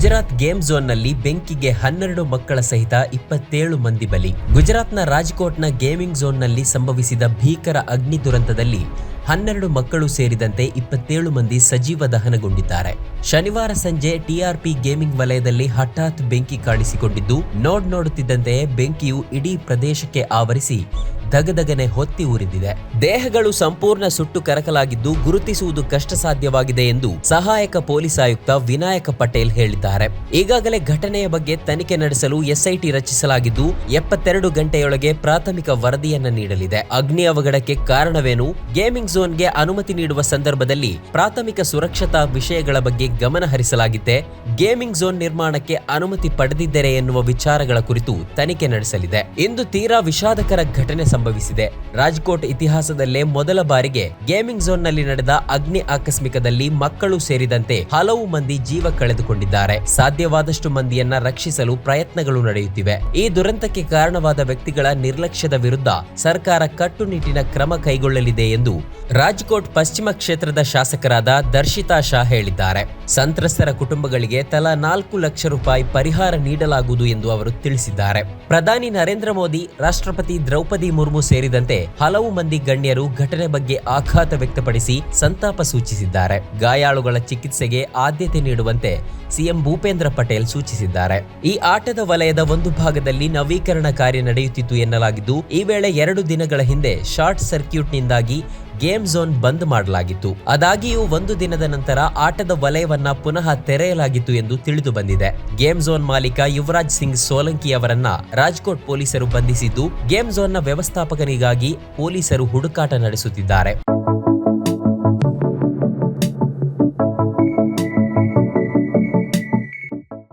Gujarat game ಝೋನ್ನಲ್ಲಿ ಬೆಂಕಿಗೆ ಹನ್ನೆರಡು ಮಕ್ಕಳ ಸಹಿತ ಇಪ್ಪತ್ತೇಳು ಮಂದಿ ಬಲಿ. ಗುಜರಾತ್ನ ರಾಜ್ಕೋಟ್ನ ಗೇಮಿಂಗ್ ಝೋನ್ನಲ್ಲಿ ಸಂಭವಿಸಿದ ಭೀಕರ ಅಗ್ನಿ ದುರಂತದಲ್ಲಿ ಹನ್ನೆರಡು ಮಕ್ಕಳು ಸೇರಿದಂತೆ ಇಪ್ಪತ್ತೇಳು ಮಂದಿ ಸಜೀವ ದಹನಗೊಂಡಿದ್ದಾರೆ. ಶನಿವಾರ ಸಂಜೆ ಟಿಆರ್ಪಿ ಗೇಮಿಂಗ್ ವಲಯದಲ್ಲಿ ಹಠಾತ್ ಬೆಂಕಿ ಕಾಣಿಸಿಕೊಂಡಿದ್ದು, ನೋಡ್ ನೋಡುತ್ತಿದ್ದಂತೆಯೇ ಬೆಂಕಿಯು ಇಡೀ ಪ್ರದೇಶಕ್ಕೆ ಆವರಿಸಿ ದಗದಗನೆ ಹೊತ್ತಿ ಉರಿದಿದೆ. ದೇಹಗಳು ಸಂಪೂರ್ಣ ಸುಟ್ಟು ಕರಕಲಾಗಿದ್ದು ಗುರುತಿಸುವುದು ಕಷ್ಟ ಸಾಧ್ಯವಾಗಿದೆ ಎಂದು ಸಹಾಯಕ ಪೊಲೀಸ್ ಆಯುಕ್ತ ವಿನಾಯಕ ಪಟೇಲ್ ಹೇಳಿದ್ದಾರೆ. ಈಗಾಗಲೇ ಘಟನೆಯ ಬಗ್ಗೆ ತನಿಖೆ ನಡೆಸಲು ಎಸ್ಐಟಿ ರಚಿಸಲಾಗಿದ್ದು, ಎಪ್ಪತ್ತೆರಡು ಗಂಟೆಯೊಳಗೆ ಪ್ರಾಥಮಿಕ ವರದಿಯನ್ನ ನೀಡಲಿದೆ. ಅಗ್ನಿ ಅವಘಡಕ್ಕೆ ಕಾರಣವೇನು? ಗೇಮಿಂಗ್ ಝೋನ್ಗೆ ಅನುಮತಿ ನೀಡುವ ಸಂದರ್ಭದಲ್ಲಿ ಪ್ರಾಥಮಿಕ ಸುರಕ್ಷತಾ ವಿಷಯಗಳ ಬಗ್ಗೆ ಗಮನ ಹರಿಸಲಾಗಿದೆ ಗೇಮಿಂಗ್ ಝೋನ್ ನಿರ್ಮಾಣಕ್ಕೆ ಅನುಮತಿ ಪಡೆದಿದ್ದರೆ ಎನ್ನುವ ವಿಚಾರಗಳ ಕುರಿತು ತನಿಖೆ ನಡೆಸಲಿದೆ. ಇಂದು ತೀರಾ ವಿಷಾದಕರ ಘಟನೆ ಸಂಭವಿಸಿದೆ. ರಾಜ್ಕೋಟ್ ಇತಿಹಾಸದಲ್ಲೇ ಮೊದಲ ಬಾರಿಗೆ ಗೇಮಿಂಗ್ ಝೋನ್ನಲ್ಲಿ ನಡೆದ ಅಗ್ನಿ ಆಕಸ್ಮಿಕದಲ್ಲಿ ಮಕ್ಕಳು ಸೇರಿದಂತೆ ಹಲವು ಮಂದಿ ಜೀವ ಕಳೆದುಕೊಂಡಿದ್ದಾರೆ. ಸಾಧ್ಯವಾದಷ್ಟು ಮಂದಿಯನ್ನ ರಕ್ಷಿಸಲು ಪ್ರಯತ್ನಗಳು ನಡೆಯುತ್ತಿವೆ. ಈ ದುರಂತಕ್ಕೆ ಕಾರಣವಾದ ವ್ಯಕ್ತಿಗಳ ನಿರ್ಲಕ್ಷ್ಯದ ವಿರುದ್ಧ ಸರ್ಕಾರ ಕಟ್ಟುನಿಟ್ಟಿನ ಕ್ರಮ ಕೈಗೊಳ್ಳಲಿದೆ ಎಂದು ರಾಜ್ಕೋಟ್ ಪಶ್ಚಿಮ ಕ್ಷೇತ್ರದ ಶಾಸಕರಾದ ದರ್ಶಿತಾ ಶಾ ಹೇಳಿದ್ದಾರೆ. ಸಂತ್ರಸ್ತರ ಕುಟುಂಬಗಳಿಗೆ ತಲಾ ನಾಲ್ಕು ಲಕ್ಷ ರೂಪಾಯಿ ಪರಿಹಾರ ನೀಡಲಾಗುವುದು ಎಂದು ಅವರು ತಿಳಿಸಿದ್ದಾರೆ. ಪ್ರಧಾನಿ ನರೇಂದ್ರ ಮೋದಿ, ರಾಷ್ಟ್ರಪತಿ ದ್ರೌಪದಿ ಮುರ್ಮು ಸೇರಿದಂತೆ ಹಲವು ಮಂದಿ ಗಣ್ಯರು ಘಟನೆ ಬಗ್ಗೆ ಆಘಾತ ವ್ಯಕ್ತಪಡಿಸಿ ಸಂತಾಪ ಸೂಚಿಸಿದ್ದಾರೆ. ಗಾಯಾಳುಗಳ ಚಿಕಿತ್ಸೆಗೆ ಆದ್ಯತೆ ನೀಡುವಂತೆ ಸಿಎಂ ಭೂಪೇಂದ್ರ ಪಟೇಲ್ ಸೂಚಿಸಿದ್ದಾರೆ. ಈ ಆಟದ ವಲಯದ ಒಂದು ಭಾಗದಲ್ಲಿ ನವೀಕರಣ ಕಾರ್ಯ ನಡೆಯುತ್ತಿತ್ತು ಎನ್ನಲಾಗಿದ್ದು, ಈ ವೇಳೆ ಎರಡು ದಿನಗಳ ಹಿಂದೆ ಶಾರ್ಟ್ ಸರ್ಕ್ಯೂಟ್ನಿಂದಾಗಿ ಗೇಮ್ ಝೋನ್ ಬಂದ್ ಮಾಡಲಾಗಿತ್ತು. ಆದಾಗಿಯೂ ಒಂದು ದಿನದ ನಂತರ ಆಟದ ವಲಯವನ್ನ ಪುನಃ ತೆರೆಯಲಾಗಿತ್ತು ಎಂದು ತಿಳಿದು ಬಂದಿದೆ. ಗೇಮ್ ಝೋನ್ ಮಾಲೀಕ ಯುವರಾಜ್ ಸಿಂಗ್ ಸೋಲಂಕಿ ಅವರನ್ನ ರಾಜ್ಕೋಟ್ ಪೊಲೀಸರು ಬಂಧಿಸಿದ್ದು, ಗೇಮ್ ಝೋನ್ನ ವ್ಯವಸ್ಥಾಪಕನಿಗಾಗಿ ಪೊಲೀಸರು ಹುಡುಕಾಟ ನಡೆಸುತ್ತಿದ್ದಾರೆ.